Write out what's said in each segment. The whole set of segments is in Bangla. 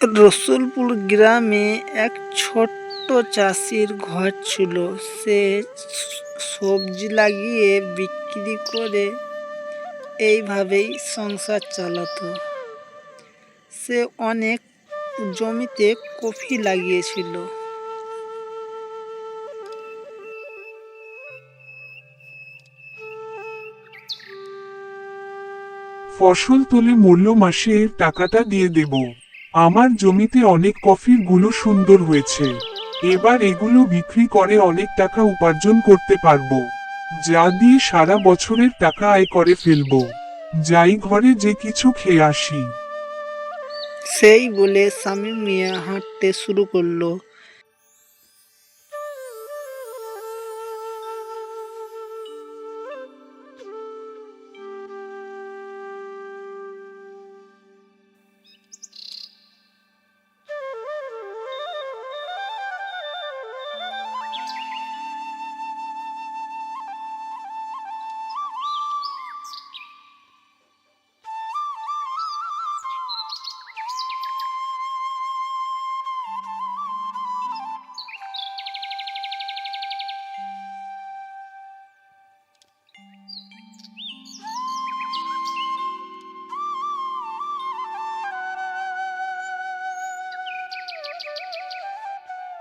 রসুলপুর গ্রামে এক ছোট্ট চাষির ঘর ছিল। সে সবজি লাগিয়ে বিক্রি করে এইভাবেই সংসার চালাতো। সে অনেক জমিতে কফি লাগিয়েছিল। ফসল তুলে মূল্য মাসে টাকাটা দিয়ে দেব। আমার জমিতে অনেক কফিরগুলো সুন্দর হয়েছে। এবার এগুলো বিক্রি করে অনেক টাকা উপার্জন করতে পারব। যা দিয়ে সারা বছরের টাকা আয় করে ফেলব। যাই ঘরে যে কিছু খেয়ে আসি। সেই বলে স্বামী মিয়া হাঁটতে শুরু করল।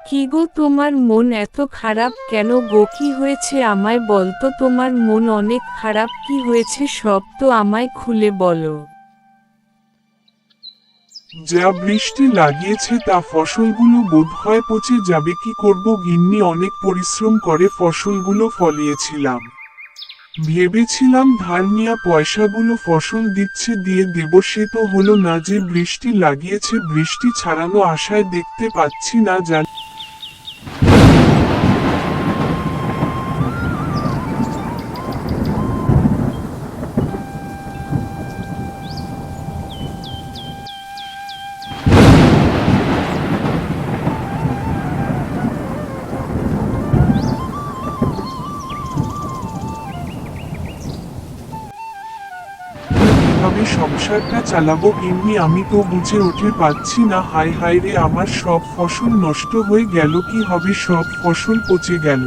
কি গো তোমার মন এত খারাপ কেন গো? কি হয়েছে আমায় বলতো? তোমার মন অনেক খারাপ, কি হয়েছে সব তো আমায় খুলে বলো। যা বৃষ্টি লাগিয়েছে তা ফসলগুলো বোধহয় পচে যাবে, কি করব? গিন্নি অনেক পরিশ্রম করে ফসলগুলো ফলিয়েছিলাম। ভেবেছিলাম ধার নেওয়া পয়সাগুলো ফসল দিচ্ছে, দিয়ে দেব, সে তো হলো না যে বৃষ্টি লাগিয়েছে, বৃষ্টি ছাড়ানো আশায় দেখতে পাচ্ছি না, জান কীভাবে সংসারটা চালাবো, এমনি আমি তো বুঝে উঠে পাচ্ছি না, হায় হায় রে, আমার সব ফসল নষ্ট হয়ে গেল, কি হবে, সব ফসল পচে গেল।